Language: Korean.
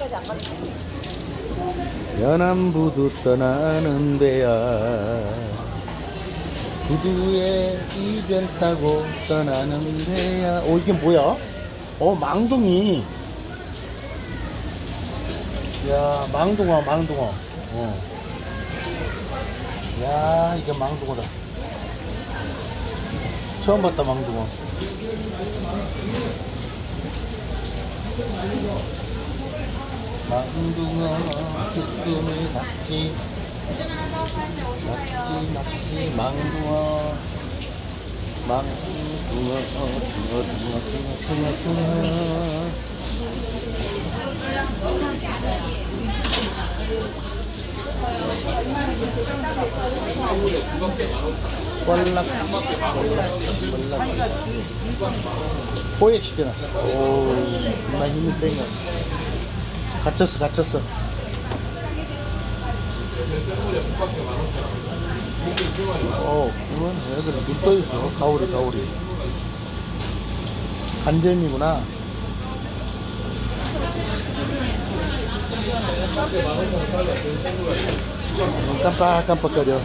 지금까지 안 갔어. 연안부두 떠나는 배야 부두에 이별 타고 떠나는 배야 어 이게 뭐야? 어 망둥이 야 망둥어 망둥어 어. 야 이게 망둥어다 처음 봤다 망둥어 망둥어 쭈꾸미 낙지. 낙지 낙지 망둥어 망둥어 둥어 둥어 둥어 둥어 둥어 꼴락지 꼴락지 꼴락지 포획 시켜놨어. 오 정말 힘이 세네 갇혔어 갇혔어. 어 이건 애들 눈 떠있어 가오리 가오리. 간잼이구나. 깜빡깜빡거려